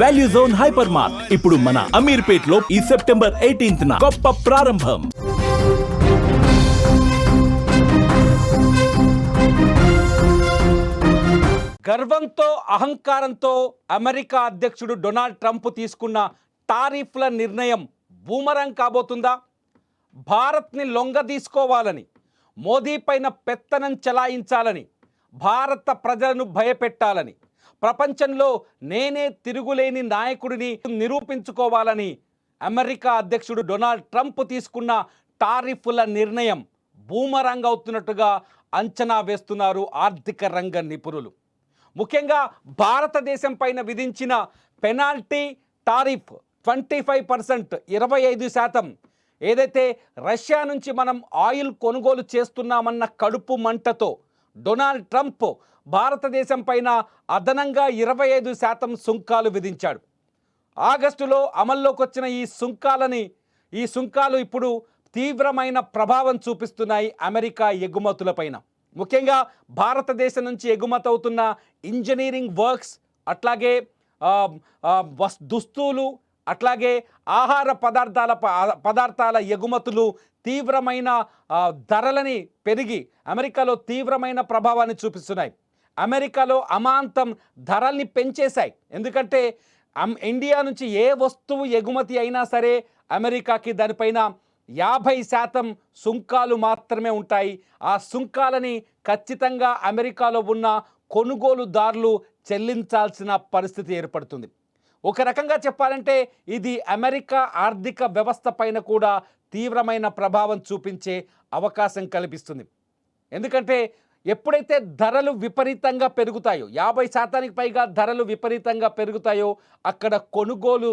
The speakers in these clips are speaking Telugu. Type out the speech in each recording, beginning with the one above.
వాల్యూ జోన్ హైపర్ మార్ట్ ఇప్పుడు మన అమీర్పేట్లో ఈ సెప్టెంబర్ ఎయిటీన్త్ గొప్ప ప్రారంభం. గర్వంతో అహంకారంతో అమెరికా అధ్యక్షుడు డొనాల్డ్ ట్రంప్ తీసుకున్న టారిఫ్ల నిర్ణయం బూమరం కాబోతుందా? భారత్ని లొంగ తీసుకోవాలని మోదీ పైన పెత్తనం చెలాయించాలని భారత ప్రజలను భయపెట్టాలని ప్రపంచంలో నేనే తిరుగులేని నాయకుడిని నిరూపించుకోవాలని అమెరికా అధ్యక్షుడు డొనాల్డ్ ట్రంప్ తీసుకున్న టారిఫ్ల నిర్ణయం బూమరంగ్ అవుతున్నట్టుగా అంచనా వేస్తున్నారు ఆర్థిక రంగ నిపుణులు. ముఖ్యంగా భారతదేశం పైన విధించిన penalty tariff twenty five percent ఇరవై ఐదు శాతం ఏదైతే రష్యా నుంచి మనం ఆయిల్ కొనుగోలు చేస్తున్నామన్న కడుపు మంటతో డొనాల్డ్ ట్రంప్ భారతదేశం పైన అదనంగా ఇరవై ఐదు శాతం సుంకాలు విధించాడు. ఆగస్టులో అమల్లోకి వచ్చిన ఈ సుంకాలని ఈ సుంకాలు ఇప్పుడు తీవ్రమైన ప్రభావం చూపిస్తున్నాయి అమెరికా ఎగుమతులపైన ముఖ్యంగా భారతదేశం నుంచి ఎగుమతవుతున్న ఇంజనీరింగ్ వర్క్స్ అట్లాగే వస్ దుస్తులు అట్లాగే ఆహార పదార్థాల ప- పదార్థాల ఎగుమతులు తీవ్రమైన ధరలని పెరిగి అమెరికాలో తీవ్రమైన ప్రభావాన్ని చూపిస్తున్నాయి. అమెరికాలో అమాంతం ధరల్ని పెంచేశాయి. ఎందుకంటే ఇండియా నుంచి ఏ వస్తువు ఎగుమతి అయినా సరే అమెరికాకి దానిపైన యాభై శాతం సుంకాలు మాత్రమే ఉంటాయి. ఆ సుంకాలని ఖచ్చితంగా అమెరికాలో ఉన్న కొనుగోలుదారులు చెల్లించాల్సిన పరిస్థితి ఏర్పడుతుంది. ఒక రకంగా చెప్పాలంటే ఇది అమెరికా ఆర్థిక వ్యవస్థ పైన కూడా తీవ్రమైన ప్రభావం చూపించే అవకాశం కల్పిస్తుంది. ఎందుకంటే ఎప్పుడైతే ధరలు విపరీతంగా పెరుగుతాయో యాభై శాతానికి పైగా ధరలు విపరీతంగా పెరుగుతాయో అక్కడ కొనుగోలు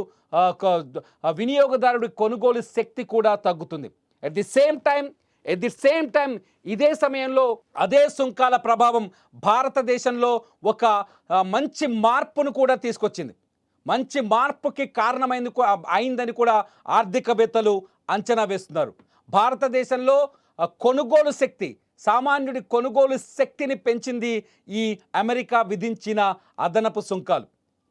వినియోగదారుడి కొనుగోలు శక్తి కూడా తగ్గుతుంది. At the same time at the same time ఇదే సమయంలో అదే సుంకాల ప్రభావం భారతదేశంలో ఒక మంచి మార్పును కూడా తీసుకొచ్చింది. మంచి మార్పుకి కారణమైంది అయిందని కూడా ఆర్థికవేత్తలు అంచనా వేస్తున్నారు. భారతదేశంలో కొనుగోలు శక్తి సామాన్యుడి కొనుగోలు శక్తిని పెంచింది ఈ అమెరికా విధించిన అదనపు సుంకాలు.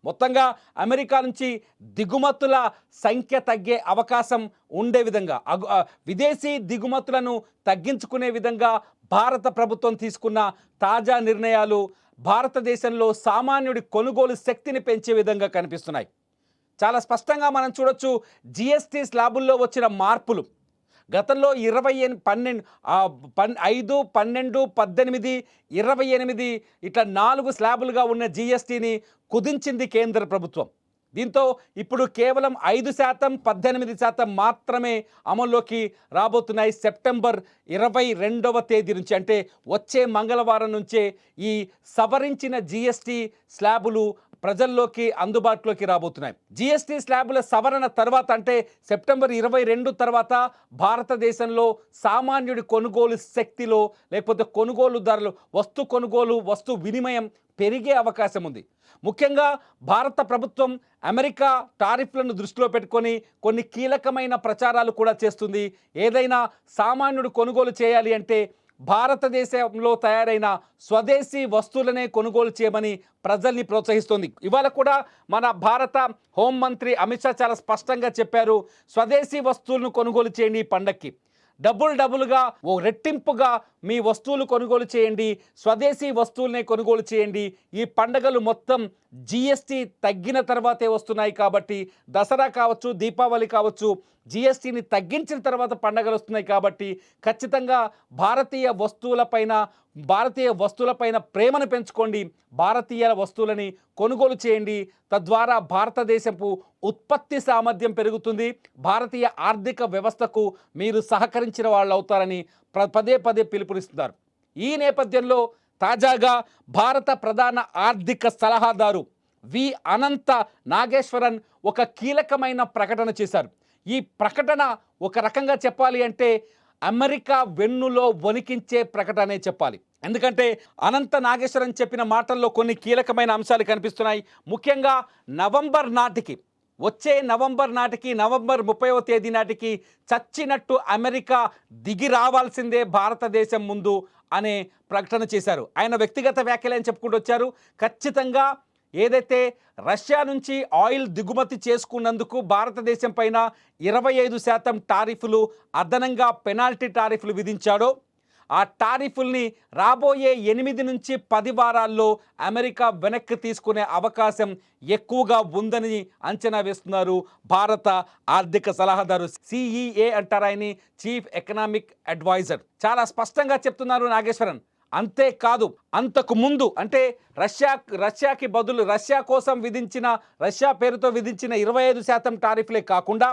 మొత్తంగా అమెరికా నుంచి దిగుమతుల సంఖ్య తగ్గే అవకాశం ఉండే విధంగా అగు- విదేశీ దిగుమతులను తగ్గించుకునే విధంగా భారత ప్రభుత్వం తీసుకున్న తాజా నిర్ణయాలు భారతదేశంలో సామాన్యుడి కొనుగోలు శక్తిని పెంచే విధంగా కనిపిస్తున్నాయి. చాలా స్పష్టంగా మనం చూడొచ్చు జిఎస్టీ స్లాబుల్లో వచ్చిన మార్పులు. గతంలో ఇరవై ఎన్ పన్నెండు పన్ ఐదు పన్నెండు పద్దెనిమిది ఇరవై ఎనిమిది ఇట్లా నాలుగు స్లాబులుగా ఉన్న జిఎస్టీని కుదించింది కేంద్ర ప్రభుత్వం. దీంతో ఇప్పుడు కేవలం ఐదు శాతం పద్దెనిమిది శాతం మాత్రమే అమల్లోకి రాబోతున్నాయి సెప్టెంబర్ ఇరవై రెండవ తేదీ నుంచి. అంటే వచ్చే మంగళవారం నుంచే ఈ సవరించిన జిఎస్టీ స్లాబులు ప్రజల్లోకి అందుబాటులోకి రాబోతున్నాయి. జిఎస్టీ స్లాబుల సవరణ తర్వాత అంటే సెప్టెంబర్ ఇరవై రెండు తర్వాత భారతదేశంలో సామాన్యుడి కొనుగోలు శక్తిలో లేకపోతే కొనుగోలుదారులు వస్తు కొనుగోలు వస్తు వినిమయం పెరిగే అవకాశం ఉంది. ముఖ్యంగా భారత ప్రభుత్వం అమెరికా టారిఫ్లను దృష్టిలో పెట్టుకొని కొన్ని కీలకమైన ప్రచారాలు కూడా చేస్తుంది. ఏదైనా సామాన్యుడు కొనుగోలు చేయాలి అంటే భారతదేశంలో తయారైన స్వదేశీ వస్తువులనే కొనుగోలు చేయమని ప్రజల్ని ప్రోత్సహిస్తోంది. ఇవాళ కూడా మన భారత హోంమంత్రి అమిత్ షా చాలా స్పష్టంగా చెప్పారు. స్వదేశీ వస్తువులను కొనుగోలు చేయండి ఈ పండక్కి. డబుల్ డబుల్గా ఓ రెట్టింపుగా మీ వస్తువులు కొనుగోలు చేయండి. స్వదేశీ వస్తువులనే కొనుగోలు చేయండి. ఈ పండగలు మొత్తం జిఎస్టీ తగ్గిన తర్వాతే వస్తున్నాయి కాబట్టి దసరా కావచ్చు దీపావళి కావచ్చు జిఎస్టీని తగ్గించిన తర్వాత పండగలు వస్తున్నాయి కాబట్టి ఖచ్చితంగా భారతీయ వస్తువులపైన భారతీయ వస్తువులపైన ప్రేమను పెంచుకోండి. భారతీయ వస్తువులని కొనుగోలు చేయండి. తద్వారా భారతదేశపు ఉత్పత్తి సామర్థ్యం పెరుగుతుంది. భారతీయ ఆర్థిక వ్యవస్థకు మీరు సహకరించిన వాళ్ళు అవుతారని పదే పదే పిలుపునిస్తున్నారు. ఈ నేపథ్యంలో తాజాగా భారత ప్రధాన ఆర్థిక సలహాదారు వి అనంత నాగేశ్వరన్ ఒక కీలకమైన ప్రకటన చేశారు. ఈ ప్రకటన ఒక రకంగా చెప్పాలి అంటే అమెరికా వెన్నులో వణికించే ప్రకటనే చెప్పాలి. ఎందుకంటే అనంత నాగేశ్వరన్ చెప్పిన మాటల్లో కొన్ని కీలకమైన అంశాలు కనిపిస్తున్నాయి. ముఖ్యంగా నవంబర్ నాటికి వచ్చే నవంబర్ నాటికి నవంబర్ ముప్పైవ తేదీ నాటికి చచ్చినట్టు అమెరికా దిగి రావాల్సిందే భారతదేశం ముందు అనే ప్రకటన చేశారు. ఆయన వ్యక్తిగత వ్యాఖ్యలు అని చెప్పుకుంటూ వచ్చారు. ఖచ్చితంగా ఏదైతే రష్యా నుంచి ఆయిల్ దిగుమతి చేసుకున్నందుకు భారతదేశం పైన ఇరవై ఐదు శాతం టారిఫ్లు అదనంగా పెనాల్టీ టారిఫ్లు విధించాడో ఆ టారిఫుల్ని రాబోయే ఎనిమిది నుంచి పది వారాల్లో అమెరికా వెనక్కి తీసుకునే అవకాశం ఎక్కువగా ఉందని అంచనా వేస్తున్నారు భారత ఆర్థిక సలహాదారు సిఈఏ అంటారు చీఫ్ ఎకనామిక్ అడ్వైజర్. చాలా స్పష్టంగా చెప్తున్నారు నాగేశ్వరన్. అంతేకాదు అంతకు ముందు అంటే రష్యా రష్యాకి బదులు రష్యా కోసం విధించిన రష్యా పేరుతో విధించిన ఇరవై ఐదు శాతం టారిఫ్లే కాకుండా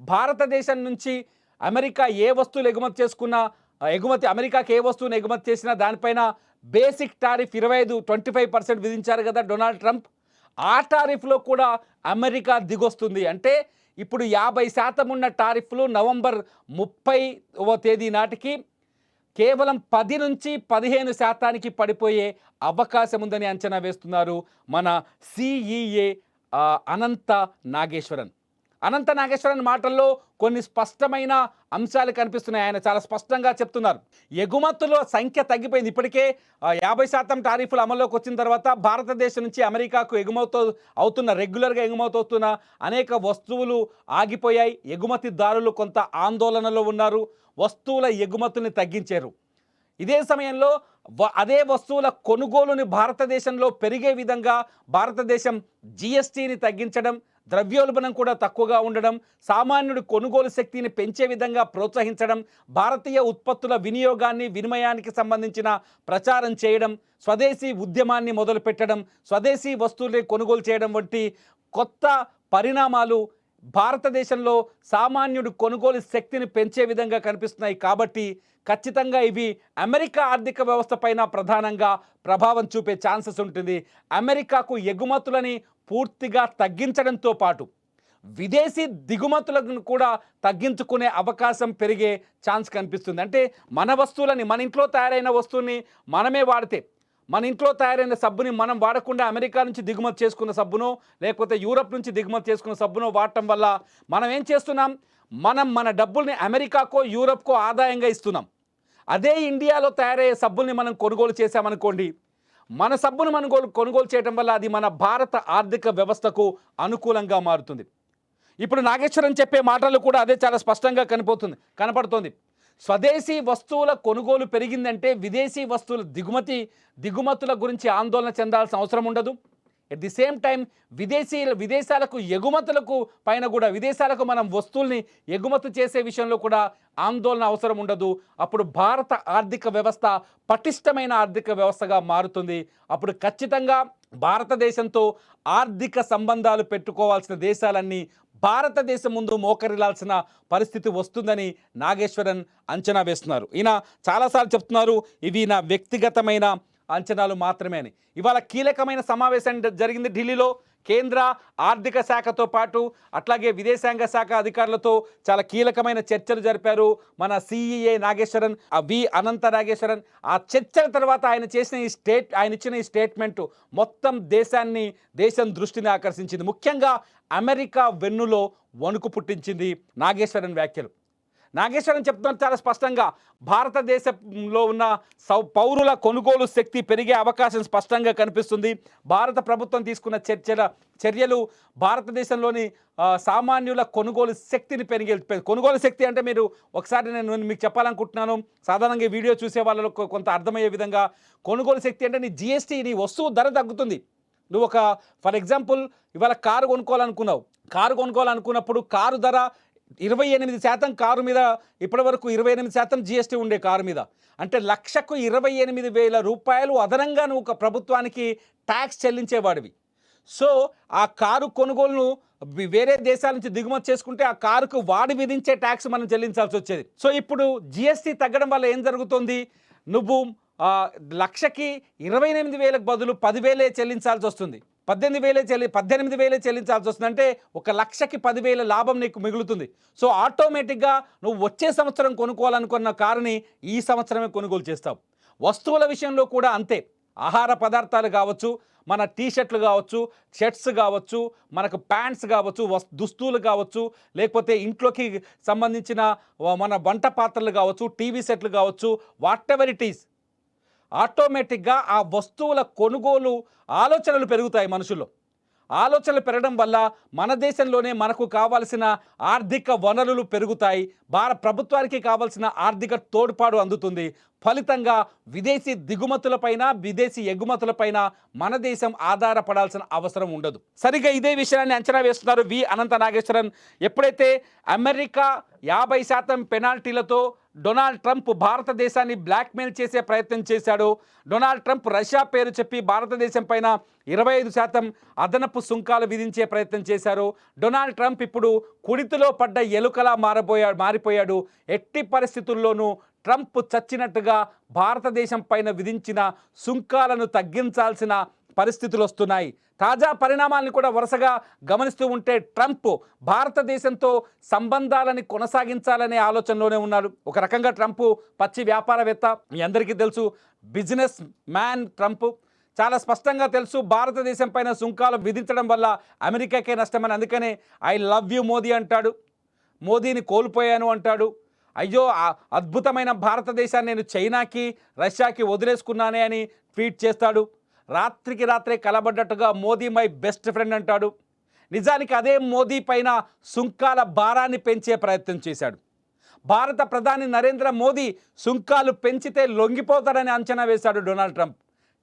భారతదేశం నుంచి అమెరికా ఏ వస్తువులు ఎగుమతి చేసుకున్నా ఎగుమతి అమెరికాకి ఏ వస్తువును ఎగుమతి చేసినా దానిపైన బేసిక్ టారిఫ్ ఇరవై ఐదు ట్వంటీ ఫైవ్ పర్సెంట్ విధించారు కదా డొనాల్డ్ ట్రంప్. ఆ టారిఫ్లో కూడా అమెరికా దిగొస్తుంది. అంటే ఇప్పుడు యాభై శాతం ఉన్న టారిఫ్లు నవంబర్ ముప్పై తేదీ నాటికి కేవలం పది నుంచి పదిహేను శాతానికి పడిపోయే అవకాశం ఉందని అంచనా వేస్తున్నారు మన సిఈఏ అనంత నాగేశ్వరన్. అనంత నాగేశ్వరన్ మాటల్లో కొన్ని స్పష్టమైన అంశాలు కనిపిస్తున్నాయి. ఆయన చాలా స్పష్టంగా చెప్తున్నారు. ఎగుమతుల సంఖ్య తగ్గిపోయింది. ఇప్పటికే యాభై శాతం టారీఫ్లు అమల్లోకి వచ్చిన తర్వాత భారతదేశం నుంచి అమెరికాకు ఎగుమతి అవుతున్న రెగ్యులర్గా ఎగుమతి అవుతున్న అనేక వస్తువులు ఆగిపోయాయి. ఎగుమతిదారులు కొంత ఆందోళనలో ఉన్నారు. వస్తువుల ఎగుమతుల్ని తగ్గించారు. ఇదే సమయంలో వ- అదే వస్తువుల కొనుగోలుని భారతదేశంలో పెరిగే విధంగా భారతదేశం జిఎస్టీని తగ్గించడం ద్రవ్యోల్బణం కూడా తక్కువగా ఉండడం సామాన్యుడి కొనుగోలు శక్తిని పెంచే విధంగా ప్రోత్సహించడం భారతీయ ఉత్పత్తుల వినియోగాన్ని వినిమయానికి సంబంధించిన ప్రచారం చేయడం స్వదేశీ ఉద్యమాన్ని మొదలుపెట్టడం స్వదేశీ వస్తువుల్ని కొనుగోలు చేయడం వంటి కొత్త పరిణామాలు భారతదేశంలో సామాన్యుడు కొనుగోలు శక్తిని పెంచే విధంగా కనిపిస్తున్నాయి కాబట్టి ఖచ్చితంగా ఇవి అమెరికా ఆర్థిక వ్యవస్థ పైన ప్రధానంగా ప్రభావం చూపే ఛాన్సెస్ ఉంటుంది. అమెరికాకు ఎగుమతులని పూర్తిగా తగ్గించడంతో పాటు విదేశీ దిగుమతులను కూడా తగ్గించుకునే అవకాశం పెరిగే ఛాన్స్ కనిపిస్తుంది. అంటే మన వస్తువులని మన ఇంట్లో తయారైన వస్తువుని మనమే వాడితే మన ఇంట్లో తయారైన సబ్బుని మనం వాడకుండా అమెరికా నుంచి దిగుమతి చేసుకున్న సబ్బునో లేకపోతే యూరప్ నుంచి దిగుమతి చేసుకున్న సబ్బునో వాడటం వల్ల మనం ఏం చేస్తున్నాం? మనం మన డబ్బుల్ని అమెరికాకో యూరప్కో ఆదాయంగా ఇస్తున్నాం. అదే ఇండియాలో తయారయ్యే సబ్బుల్ని మనం కొనుగోలు చేశామనుకోండి మన సబ్బును మనం కొనుగోలు చేయడం వల్ల అది మన భారత ఆర్థిక వ్యవస్థకు అనుకూలంగా మారుతుంది. ఇప్పుడు నాగేశ్వరం చెప్పే మాటలు కూడా అదే చాలా స్పష్టంగా కనిపోతుంది కనపడుతుంది. స్వదేశీ వస్తువుల కొనుగోలు పెరిగిందంటే విదేశీ వస్తువుల దిగుమతి దిగుమతుల గురించి ఆందోళన చెందాల్సిన అవసరం ఉండదు. ఎట్ ది సేమ్ టైం విదేశీ విదేశాలకు ఎగుమతులకు పైన కూడా విదేశాలకు మనం వస్తువుల్ని ఎగుమతి చేసే విషయంలో కూడా ఆందోళన అవసరం ఉండదు. అప్పుడు భారత ఆర్థిక వ్యవస్థ పటిష్టమైన ఆర్థిక వ్యవస్థగా మారుతుంది. అప్పుడు ఖచ్చితంగా భారతదేశంతో ఆర్థిక సంబంధాలు పెట్టుకోవాల్సిన దేశాలన్నీ భారతదేశం ముందు మోకరిల్లాల్సిన పరిస్థితి వస్తుందని నాగేశ్వరన్ అంచనా వేస్తున్నారు. ఈయన చాలాసార్లు చెప్తున్నారు ఇవి నా వ్యక్తిగతమైన అంచనాలు మాత్రమే అని. ఇవాళ కీలకమైన సమావేశం జరిగింది ఢిల్లీలో. కేంద్ర ఆర్థిక శాఖతో పాటు అట్లాగే విదేశాంగ శాఖ అధికారులతో చాలా కీలకమైన చర్చలు జరిపారు మన సిఈఏ నాగేశ్వరన్ ఆ వి అనంత నాగేశ్వరన్. ఆ చర్చల తర్వాత ఆయన చేసిన ఈ స్టేట్ ఆయన ఇచ్చిన ఈ స్టేట్మెంట్ మొత్తం దేశాన్ని దేశం దృష్టిని ఆకర్షించింది. ముఖ్యంగా అమెరికా వెన్నులో వణుకు పుట్టించింది నాగేశ్వరన్ వ్యాఖ్యలు. నాగేశ్వరం చెప్తున్నారు చాలా స్పష్టంగా భారతదేశంలో ఉన్న సౌ పౌరుల కొనుగోలు శక్తి పెరిగే అవకాశం స్పష్టంగా కనిపిస్తుంది. భారత ప్రభుత్వం తీసుకున్న చర్చల చర్యలు భారతదేశంలోని సామాన్యుల కొనుగోలు శక్తిని పెరిగే కొనుగోలు శక్తి అంటే మీరు ఒకసారి నేను మీకు చెప్పాలనుకుంటున్నాను. సాధారణంగా వీడియో చూసే వాళ్ళకు కొంత అర్థమయ్యే విధంగా కొనుగోలు శక్తి అంటే నీ జిఎస్టీ నీ వస్తువు ధర తగ్గుతుంది. నువ్వు ఒక ఫర్ ఎగ్జాంపుల్ ఇవాళ కారు కొనుక్కోవాలనుకున్నావు. కారు కొనుక్కోవాలనుకున్నప్పుడు కారు ధర ఇరవై ఎనిమిది శాతం కారు మీద ఇప్పటివరకు ఇరవై ఎనిమిది శాతం జిఎస్టీ ఉండే కారు మీద. అంటే లక్షకు ఇరవై ఎనిమిది వేల రూపాయలు అదనంగా నువ్వు ఒక ప్రభుత్వానికి ట్యాక్స్ చెల్లించేవాడివి. సో ఆ కారు కొనుగోలును వేరే దేశాల నుంచి దిగుమతి చేసుకుంటే ఆ కారుకు వాడి విధించే ట్యాక్స్ మనం చెల్లించాల్సి వచ్చేది. సో ఇప్పుడు జిఎస్టీ తగ్గడం వల్ల ఏం జరుగుతుంది? నువ్వు లక్షకి ఇరవై ఎనిమిది వేలకు బదులు పదివేలే చెల్లించాల్సి వస్తుంది. పద్దెనిమిది వేలే చెల్లి పద్దెనిమిది వేలే చెల్లించాల్సి వస్తుందంటే ఒక లక్షకి పదివేల లాభం నీకు మిగులుతుంది. సో ఆటోమేటిక్గా నువ్వు వచ్చే సంవత్సరం కొనుక్కోవాలనుకున్న కారుని ఈ సంవత్సరమే కొనుగోలు చేస్తావు. వస్తువుల విషయంలో కూడా అంతే. ఆహార పదార్థాలు కావచ్చు మన టీ షర్ట్లు కావచ్చు షర్ట్స్ కావచ్చు మనకు ప్యాంట్స్ కావచ్చు వస్ దుస్తులు కావచ్చు లేకపోతే ఇంట్లోకి సంబంధించిన మన వంట పాత్రలు కావచ్చు టీవీ సెట్లు కావచ్చు వాట్ ఎవర్ ఇట్ ఈస్. ఆటోమేటిక్గా ఆ వస్తువుల కొనుగోలు ఆలోచనలు పెరుగుతాయి మనుషుల్లో. ఆలోచనలు పెరగడం వల్ల మన దేశంలోనే మనకు కావాల్సిన ఆర్థిక వనరులు పెరుగుతాయి. భారత ప్రభుత్వానికి కావాల్సిన ఆర్థిక తోడ్పాటు అందుతుంది. ఫలితంగా విదేశీ దిగుమతులపైన విదేశీ ఎగుమతులపైన మన దేశం ఆధారపడాల్సిన అవసరం ఉండదు. సరిగ్గా ఇదే విషయాన్ని అంచనా వేస్తున్నారు వి అనంత నాగేశ్వరన్. ఎప్పుడైతే అమెరికా యాభై శాతం పెనాల్టీలతో డొనాల్డ్ ట్రంప్ భారతదేశాన్ని బ్లాక్మెయిల్ చేసే ప్రయత్నం చేశాడు. డొనాల్డ్ ట్రంప్ రష్యా పేరు చెప్పి భారతదేశం పైన ఇరవై ఐదు శాతం అదనపు సుంకాలు విధించే ప్రయత్నం చేశారు. డొనాల్డ్ ట్రంప్ ఇప్పుడు కుడితిలో పడ్డ ఎలుకలా మారబోయా మారిపోయాడు. ఎట్టి పరిస్థితుల్లోనూ ట్రంప్ చచ్చినట్టుగా భారతదేశం పైన విధించిన సుంకాలను తగ్గించాల్సిన పరిస్థితులు వస్తున్నాయి. తాజా పరిణామాలను కూడా వరుసగా గమనిస్తూ ఉంటే ట్రంప్ భారతదేశంతో సంబంధాలని కొనసాగించాలనే ఆలోచనలోనే ఉన్నారు ఒక రకంగా ట్రంప్ పచ్చి వ్యాపారవేత్త. మీ అందరికీ తెలుసు బిజినెస్ మ్యాన్ ట్రంప్. చాలా స్పష్టంగా తెలుసు భారతదేశం పైన సుంకాలు విధించడం వల్ల అమెరికాకే నష్టమని. అందుకనే ఐ లవ్ యూ మోదీ అంటాడు. మోదీని కోల్పోయాను అంటాడు. అయ్యో అద్భుతమైన భారతదేశాన్ని నేను చైనాకి రష్యాకి వదిలేసుకున్నానే అని ట్వీట్ చేస్తాడు. రాత్రికి రాత్రే కలబడ్డట్టుగా మోదీ మై బెస్ట్ ఫ్రెండ్ అంటాడు. నిజానికి అదే మోదీ పైన సుంకాల భారాన్ని పెంచే ప్రయత్నం చేశాడు. భారత ప్రధాని నరేంద్ర మోదీ సుంకాలు పెంచితే లొంగిపోతాడని అంచనా వేశాడు డొనాల్డ్ ట్రంప్.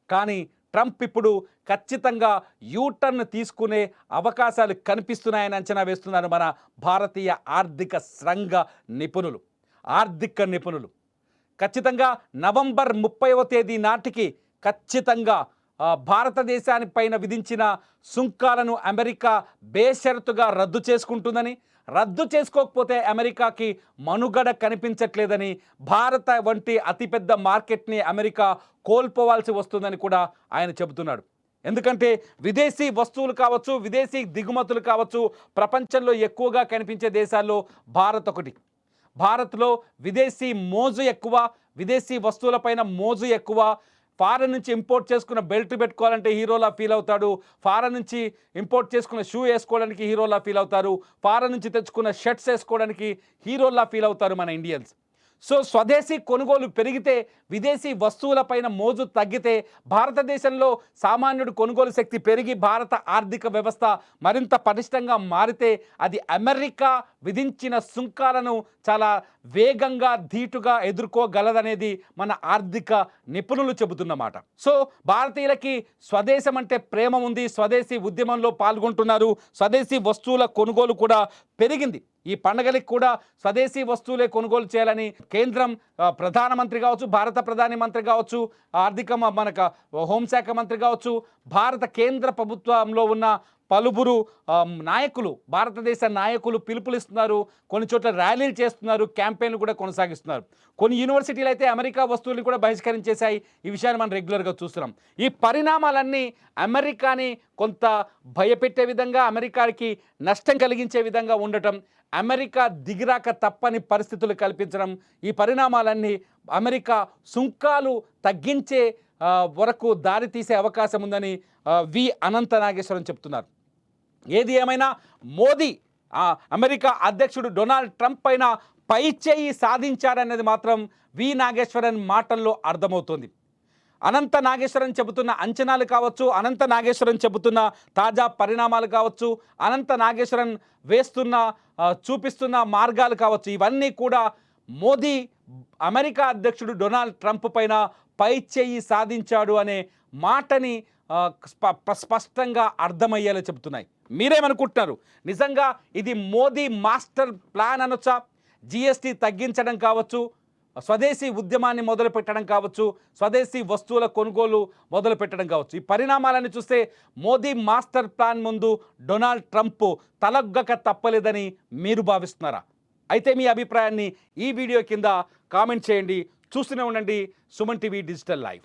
కానీ ట్రంప్ ఇప్పుడు ఖచ్చితంగా యూటర్న్ తీసుకునే అవకాశాలు కనిపిస్తున్నాయని అంచనా వేస్తున్నారు మన భారతీయ ఆర్థిక సంఘ నిపుణులు. ఆర్థిక నిపుణులు. ఖచ్చితంగా నవంబర్ ముప్పైవ తేదీ నాటికి ఖచ్చితంగా ఆ, భారతదేశాని పైన విధించిన సుంకాలను అమెరికా బేషరతుగా రద్దు చేసుకుంటుందని రద్దు చేసుకోకపోతే అమెరికాకి మనుగడ కనిపించట్లేదని భారత వంటి అతిపెద్ద మార్కెట్ని అమెరికా కోల్పోవాల్సి వస్తుందని కూడా ఆయన చెబుతున్నాడు. ఎందుకంటే విదేశీ వస్తువులు కావచ్చు విదేశీ దిగుమతులు కావచ్చు ప్రపంచంలో ఎక్కువగా కనిపించే దేశాల్లో భారత్ ఒకటి. భారత్లో విదేశీ మోజు ఎక్కువ విదేశీ వస్తువులపైన మోజు ఎక్కువ ఫారెన్ నుంచి ఇంపోర్ట్ చేసుకున్న బెల్ట్ పెట్టుకోవాలంటే హీరోలా ఫీల్ అవుతాడు. ఫారెన్ నుంచి ఇంపోర్ట్ చేసుకున్న షూ వేసుకోవడానికి హీరోలా ఫీల్ అవుతారు. ఫారెన్ నుంచి తెచ్చుకున్న షర్ట్స్ వేసుకోవడానికి హీరోలా ఫీల్ అవుతారు మన ఇండియన్స్. సో స్వదేశీ కొనుగోలు పెరిగితే విదేశీ వస్తువులపైన మోజు తగ్గితే భారతదేశంలో సామాన్యుడు కొనుగోలు శక్తి పెరిగి భారత ఆర్థిక వ్యవస్థ మరింత పటిష్టంగా మారితే అది అమెరికా విధించిన సుంకాలను చాలా వేగంగా ధీటుగా ఎదుర్కోగలదనేది మన ఆర్థిక నిపుణులు చెబుతున్నమాట. సో భారతీయులకి స్వదేశం అంటే ప్రేమ ఉంది స్వదేశీ ఉద్యమంలో పాల్గొంటున్నారు స్వదేశీ వస్తువుల కొనుగోలు కూడా పెరిగింది. ఈ పండగలకు కూడా స్వదేశీ వస్తువులే కొనుగోలు చేయాలని కేంద్రం ప్రధానమంత్రి కావచ్చు భారత ప్రధాని మంత్రి కావచ్చు ఆర్థిక మనకు హోంశాఖ మంత్రి కావచ్చు భారత కేంద్ర ప్రభుత్వంలో ఉన్న పలువురు నాయకులు భారతదేశ నాయకులు పిలుపులిస్తున్నారు కొన్ని చోట్ల ర్యాలీలు చేస్తున్నారు క్యాంపెయిన్లు కూడా కొనసాగిస్తున్నారు. కొన్ని యూనివర్సిటీలు అయితే అమెరికా వస్తువుల్ని కూడా బహిష్కరించేశాయి. ఈ విషయాన్ని మనం రెగ్యులర్గా చూస్తున్నాం. ఈ పరిణామాలన్నీ అమెరికాని కొంత భయపెట్టే విధంగా అమెరికాకి నష్టం కలిగించే విధంగా ఉండటం అమెరికా దిగిరాక తప్పని పరిస్థితులు కల్పించడం ఈ పరిణామాలన్నీ అమెరికా సుంకాలు తగ్గించే వరకు దారి తీసే అవకాశం ఉందని వి అనంత నాగేశ్వరం చెప్తున్నారు. ఏది ఏమైనా మోదీ అమెరికా అధ్యక్షుడు డొనాల్డ్ ట్రంప్ పైన పై చేయి సాధించారనేది మాత్రం వి నాగేశ్వరన్ మాటల్లో అర్థమవుతుంది. అనంత నాగేశ్వరన్ చెబుతున్న అంచనాలు కావచ్చు అనంత నాగేశ్వరన్ చెబుతున్న తాజా పరిణామాలు కావచ్చు అనంత నాగేశ్వరన్ వేస్తున్న చూపిస్తున్న మార్గాలు కావచ్చు ఇవన్నీ కూడా మోదీ అమెరికా అధ్యక్షుడు డొనాల్డ్ ట్రంప్ పైన పై చేయి సాధించాడు అనే మాటని స్ప- స్పష్టంగా అర్థమయ్యేలా చెబుతున్నాయి. మీరేమనుకుంటున్నారు? నిజంగా ఇది మోదీ మాస్టర్ ప్లాన్ అనొచ్చా? జిఎస్టీ తగ్గించడం కావచ్చు స్వదేశీ ఉద్యమాన్ని మొదలుపెట్టడం కావచ్చు స్వదేశీ వస్తువుల కొనుగోలు మొదలుపెట్టడం కావచ్చు. ఈ పరిణామాలను చూస్తే మోదీ మాస్టర్ ప్లాన్ ముందు డొనాల్డ్ ట్రంప్ తలగ్గక తప్పలేదని మీరు భావిస్తున్నారా? అయితే మీ అభిప్రాయాన్ని ఈ వీడియో కింద కామెంట్ చేయండి. చూస్తూనే ఉండండి సుమన్ టీవీ డిజిటల్ లైవ్.